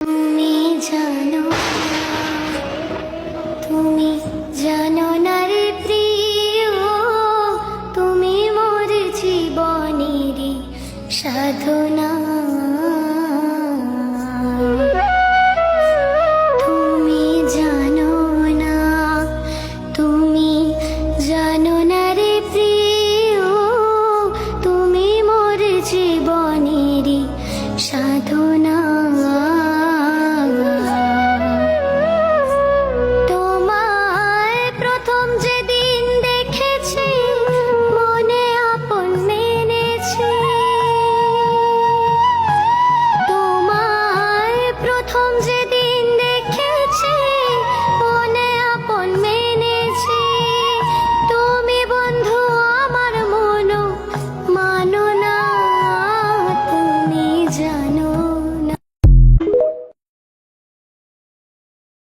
তুমি জানো তুমি জানো না প্রিয় তুমি মোর জীবনের সাধনা।